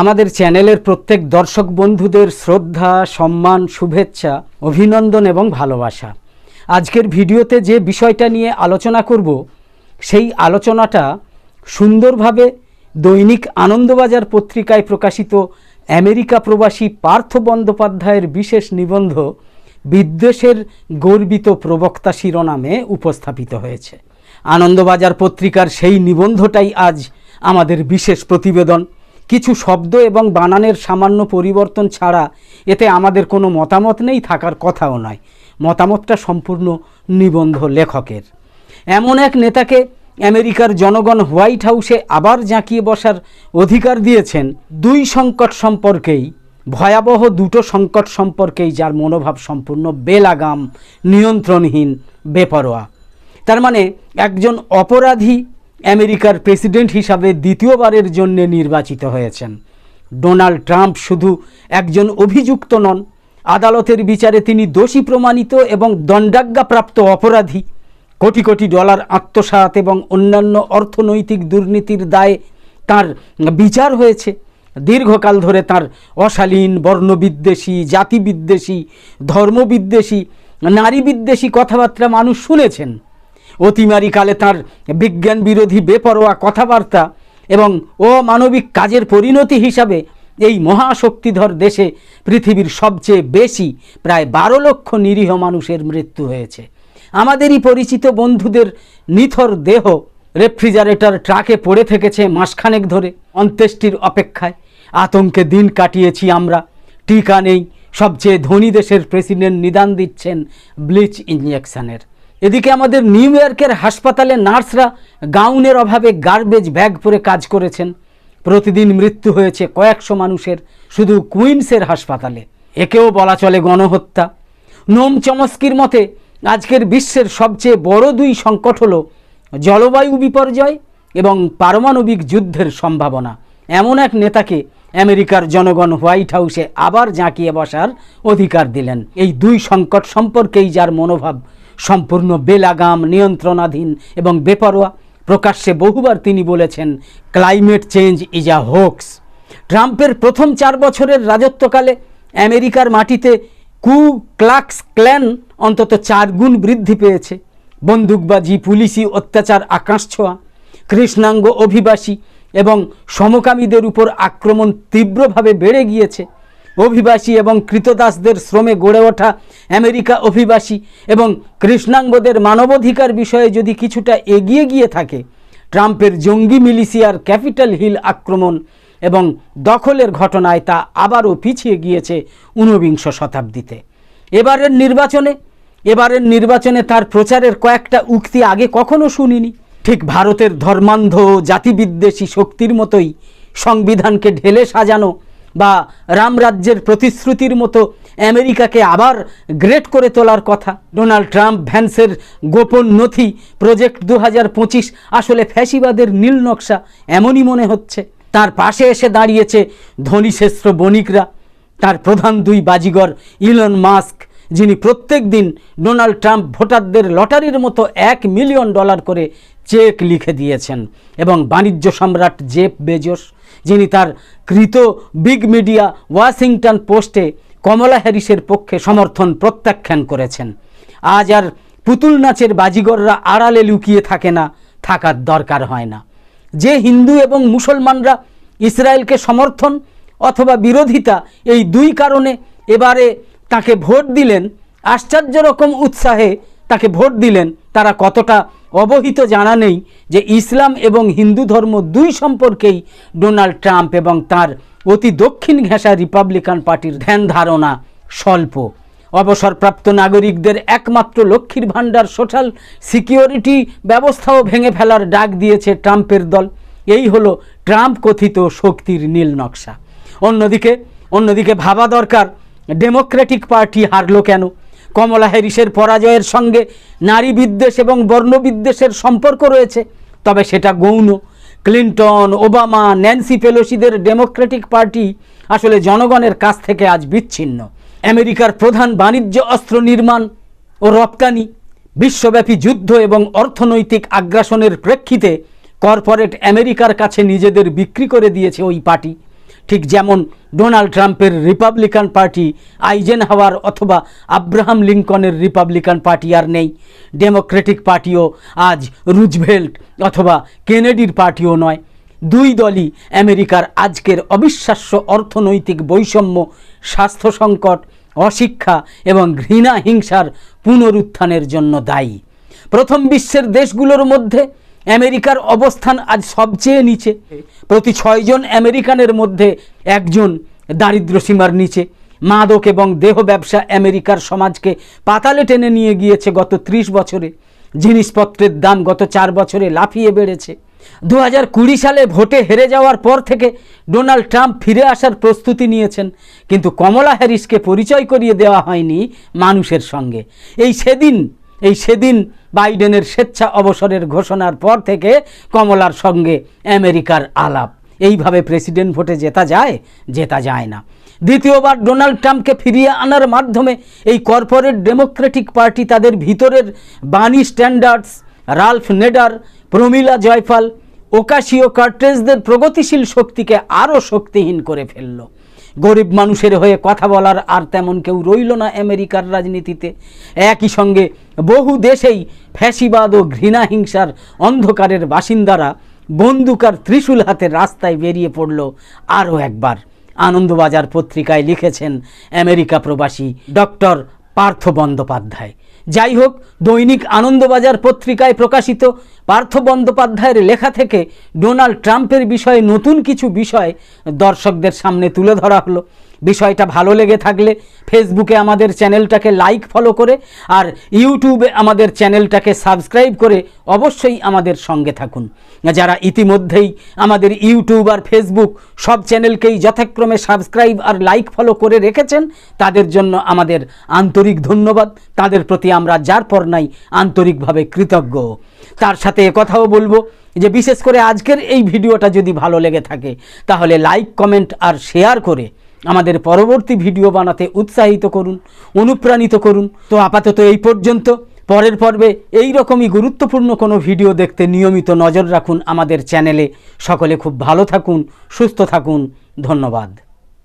আমাদের চ্যানেলের প্রত্যেক দর্শক বন্ধুদের শ্রদ্ধা, সম্মান, শুভেচ্ছা, অভিনন্দন এবং ভালোবাসা। আজকের ভিডিওতে যে বিষয়টা নিয়ে আলোচনা করব, সেই আলোচনাটা সুন্দরভাবে দৈনিক আনন্দবাজার পত্রিকায় প্রকাশিত আমেরিকা প্রবাসী পার্থ বন্দ্যোপাধ্যায়ের বিশেষ নিবন্ধ বিদ্বেষের গর্বিত প্রবক্তা শিরোনামে উপস্থাপিত হয়েছে। আনন্দবাজার পত্রিকার সেই নিবন্ধটাই আজ আমাদের বিশেষ প্রতিবেদন। কিছু শব্দ এবং বানানের সামান্য পরিবর্তন ছাড়া এতে আমাদের কোনো মতামত নেই, থাকার কথাও নয়। মতামতটা সম্পূর্ণ নিবন্ধ লেখকের। এমন এক নেতাকে আমেরিকার জনগণ হোয়াইট হাউসে আবার জাঁকিয়ে বসার অধিকার দিয়েছেন দুই সংকট সম্পর্কেই, ভয়াবহ দুটো সংকট সম্পর্কেই যার মনোভাব সম্পূর্ণ বেলাগাম, নিয়ন্ত্রণহীন, বেপরোয়া। তার মানে একজন অপরাধী আমেরিকার প্রেসিডেন্ট হিসাবে দ্বিতীয়বারের জন্য নির্বাচিত হয়েছেন। ডোনাল্ড ট্রাম্প শুধু একজন অভিযুক্ত নন, আদালতের বিচারে তিনি দোষী প্রমাণিত এবং দণ্ডাজ্ঞাপ্রাপ্ত অপরাধী। কোটি কোটি ডলার আত্মসাৎ এবং অন্যান্য অর্থনৈতিক দুর্নীতির দায়ে তার বিচার হয়েছে। দীর্ঘকাল ধরে তার অশালীন, বর্ণবিদ্বেষী, জাতিবিদ্বেষী, ধর্মবিদ্বেষী নারী বিদ্বেষী কথাবার্তা মানুষ শুনেছেন। অতিমারিকালে তার বিজ্ঞান বিরোধী বেপরোয়া কথাবার্তা এবং অমানবিক কাজের পরিণতি হিসাবে এই মহাশক্তিধর দেশে পৃথিবীর সবচেয়ে বেশি প্রায় বারো লক্ষ নিরীহ মানুষের মৃত্যু হয়েছে। আমাদেরই পরিচিত বন্ধুদের নিথর দেহ রেফ্রিজারেটর ট্রাকে পড়ে থেকেছে মাসখানেক ধরে অন্ত্যেষ্টির অপেক্ষায়। আতঙ্কে দিন কাটিয়েছি আমরা। টিকা নেই। সবচেয়ে ধনী দেশের প্রেসিডেন্ট নিদান দিচ্ছেন ব্লিচ ইঞ্জেকশনের এদিকে আমাদের নিউ ইয়র্কের হাসপাতালে নার্সরা গাউনের অভাবে গার্বেজ ব্যাগ পরে কাজ করেছেন। প্রতিদিন মৃত্যু হয়েছে কয়েকশো মানুষের, শুধু কুইন্সের হাসপাতালে। একেও বলা চলে গণহত্যা। নোম চমস্কির মতে, আজকের বিশ্বের সবচেয়ে বড় দুই সংকট হল জলবায়ু বিপর্যয় এবং পারমাণবিক যুদ্ধের সম্ভাবনা। এমন এক নেতাকে আমেরিকার জনগণ হোয়াইট হাউসে আবার জাঁকিয়ে বসার অধিকার দিলেন। এই দুই সংকট সম্পর্কেই যার মনোভাব সম্পূর্ণ বেলাগাম, নিয়ন্ত্রণাধীন এবং বেপরোয়া। প্রকাশ্যে বহুবার তিনি বলেছেন climate change is a hoax ট্রাম্পের প্রথম চার বছরের রাজত্বকালে আমেরিকার মাটিতে কু ক্লাক্স ক্ল্যান অন্তত চার গুণ বৃদ্ধি পেয়েছে। বন্দুকবাজি, পুলিশি অত্যাচার, আকাশ ছোঁয়া, কৃষ্ণাঙ্গ অভিবাসী এবং সমকামীদের উপর আক্রমণ তীব্রভাবে বেড়ে গিয়েছে। অভিবাসী এবং কৃতদাসদের শ্রমে গড়ে ওঠা আমেরিকা অভিবাসী এবং কৃষ্ণাঙ্গদের মানবাধিকার বিষয়ে যদি কিছুটা এগিয়ে গিয়ে থাকে, ট্রাম্পের জঙ্গি মিলিশিয়ার ক্যাপিটাল হিল আক্রমণ এবং দখলের ঘটনায় তা আবারও পিছিয়ে গিয়েছে ঊনবিংশ শতাব্দীতে। এবারের নির্বাচনে এবারের নির্বাচনে তার প্রচারের কয়েকটা উক্তি আগে কখনো শুনিনি। ঠিক ভারতের ধর্মান্ধ, জাতিবিদ্বেষী শক্তির মতোই সংবিধানকে ঢেলে সাজানো বা রামরাজ্যের প্রতিশ্রুতির মতো আমেরিকাকে আবার গ্রেট করে তোলার কথা। ডোনাল্ড ট্রাম্প, ভ্যান্সের গোপন নথি, প্রজেক্ট দু হাজার পঁচিশ, আসলে ফ্যাসিবাদের নীল নকশা এমনই মনে হচ্ছে। তার পাশে এসে দাঁড়িয়েছে ধনীশ্রেষ্ঠ বণিকরা। তার প্রধান দুই বাজিগর ইলন মাস্ক, যিনি প্রত্যেক দিন ডোনাল্ড ট্রাম্প ভোটারদের লটারির মতো এক মিলিয়ন ডলার করে চেক লিখে দিয়েছেন। এবং বাণিজ্য সম্রাট জেফ বেজোস যিনি তার কৃত বিগ মিডিয়া ওয়াশিংটন পোস্টে কমলা হ্যারিসের পক্ষে সমর্থন প্রত্যাখ্যান করেছেন। আজ আর পুতুল নাচের বাজিগররা আড়ালে লুকিয়ে থাকে না, থাকার দরকার হয় না। যে হিন্দু এবং মুসলমানরা ইসরায়েলকে সমর্থন অথবা বিরোধিতা এই দুই কারণে এবারে তাকে ভোট দিলেন, আশ্চর্য রকম উৎসাহে তাকে ভোট দিলেন, তারা কতটা অবহিত জানা নেই যে ইসলাম এবং হিন্দু ধর্ম দুই সম্পর্কেই ডোনাল্ড ট্রাম্প এবং তার অতি দক্ষিণ ঘেঁষা রিপাবলিকান পার্টির ধ্যান ধারণা স্বল্প। অবসরপ্রাপ্ত নাগরিকদের একমাত্র লক্ষ্মীর ভাণ্ডার, সোশ্যাল সিকিউরিটি ব্যবস্থাও ভেঙে ফেলার ডাক দিয়েছে ট্রাম্পের দল। এই হলো ট্রাম্প কথিত শক্তির নীল নকশা। অন্যদিকে অন্যদিকে ভাবা দরকার, ডেমোক্রেটিক পার্টি হারলো কেন? কমলা হ্যারিসের পরাজয়ের সঙ্গে নারী বিদ্বেষ এবং বর্ণবিদ্বেষের সম্পর্ক রয়েছে। তবে সেটা গৌণ। ক্লিন্টন, ওবামা, ন্যান্সি পেলোসিদের ডেমোক্রেটিক পার্টি আসলে জনগণের কাছ থেকে আজ বিচ্ছিন্ন। আমেরিকার প্রধান বাণিজ্য, অস্ত্র নির্মাণ ও রপ্তানি, বিশ্বব্যাপী যুদ্ধ এবং অর্থনৈতিক আগ্রাসনের প্রেক্ষিতে কর্পোরেট আমেরিকার কাছে নিজেদের বিক্রি করে দিয়েছে ওই পার্টি। ঠিক যেমন ডোনাল্ড ট্রাম্পের রিপাবলিকান পার্টি আইজেন হাওয়ার অথবা আব্রাহাম লিঙ্কনের রিপাবলিকান পার্টি আর নেই। ডেমোক্রেটিক পার্টিও আজ রুজভেল্ট অথবা কেনেডির পার্টিও নয়। দুই দলই আমেরিকার আজকের অবিশ্বাস্য অর্থনৈতিক বৈষম্য স্বাস্থ্য সংকট অশিক্ষা এবং ঘৃণা হিংসার পুনরুত্থানের জন্য দায়ী। প্রথম বিশ্বের দেশগুলোর মধ্যে আমেরিকার অবস্থান আজ সবচেয়ে নিচে। প্রতি ছয়জন আমেরিকানের মধ্যে একজন দারিদ্র সীমার নিচে। মাদক এবং দেহ ব্যবসা আমেরিকার সমাজকে পাতালে টেনে নিয়ে গিয়েছে গত ত্রিশ বছরে। জিনিসপত্রের দাম গত চার বছরে লাফিয়ে বেড়েছে। দু হাজার কুড়ি সালে ভোটে হেরে যাওয়ার পর থেকে ডোনাল্ড ট্রাম্প ফিরে আসার প্রস্তুতি নিয়েছেন, কিন্তু কমলা হ্যারিসকে পরিচয় করিয়ে দেওয়া হয়নি মানুষের সঙ্গে। এই সেদিন এই সেদিন বাইডেনের স্বেচ্ছা অবসরের ঘোষণার পর থেকে কমলার সঙ্গে আমেরিকার আলাপ। এইভাবে প্রেসিডেন্ট ভোটে জেতা যায় জেতা যায় না। দ্বিতীয়বার ডোনাল্ড ট্রাম্পকে ফিরিয়ে আনার মাধ্যমে এই কর্পোরেট ডেমোক্রেটিক পার্টি তাদের ভিতরের Bernie Sanders, Ralph Nader, Pramila Jayapal Ocasio কার্টেজদের প্রগতিশীল শক্তিকে আরও শক্তিহীন করে ফেলল। গরিব মানুষের হয়ে কথা বলার আর তেমন কেউ রইল না আমেরিকার রাজনীতিতে। একই সঙ্গে বহু দেশেই ফ্যাসিবাদ ও ঘৃণা হিংসার অন্ধকারের বাসিন্দারা বন্দুক আর ত্রিশূল হাতে রাস্তায় বেরিয়ে পড়ল আরও একবার। আনন্দবাজার পত্রিকায় লিখেছেন আমেরিকা প্রবাসী ডক্টর পার্থ বন্দ্যোপাধ্যায়। যাই হোক, দৈনিক আনন্দবাজার পত্রিকায় প্রকাশিত পার্থ বন্দ্যোপাধ্যায়ের লেখা থেকে ডোনাল্ড ট্রাম্পের বিষয়ে নতুন কিছু বিষয় দর্শকদের সামনে তুলে ধরা হলো। বিষয়টা ভালো লেগে থাকলে ফেসবুকে আমাদের চ্যানেলটাকে লাইক ফলো করে আর ইউটিউবে আমাদের চ্যানেলটাকে সাবস্ক্রাইব করে অবশ্যই আমাদের সঙ্গে থাকুন। যারা ইতিমধ্যেই আমাদের ইউটিউব আর ফেসবুক সব চ্যানেলকেই যথাক্রমে সাবস্ক্রাইব আর লাইক ফলো করে রেখেছেন, তাদের জন্য আমাদের আন্তরিক ধন্যবাদ। তাদের প্রতি আমরা যার পর নাই আন্তরিকভাবে কৃতজ্ঞ। তার সাথে কথাও বলব যে বিশেষ করে আজকের এই ভিডিওটা যদি ভালো লেগে থাকে, তাহলে লাইক কমেন্ট আর শেয়ার করে আমাদের পরবর্তী ভিডিও বানাতে উৎসাহিত করুন, অনুপ্রাণিত করুন। তো আপাতত এই পর্যন্ত। পরের পর্বে এই রকমই গুরুত্বপূর্ণ কোনো ভিডিও দেখতে নিয়মিত নজর রাখুন আমাদের চ্যানেলে। সকলে খুব ভালো থাকুন, সুস্থ থাকুন। ধন্যবাদ।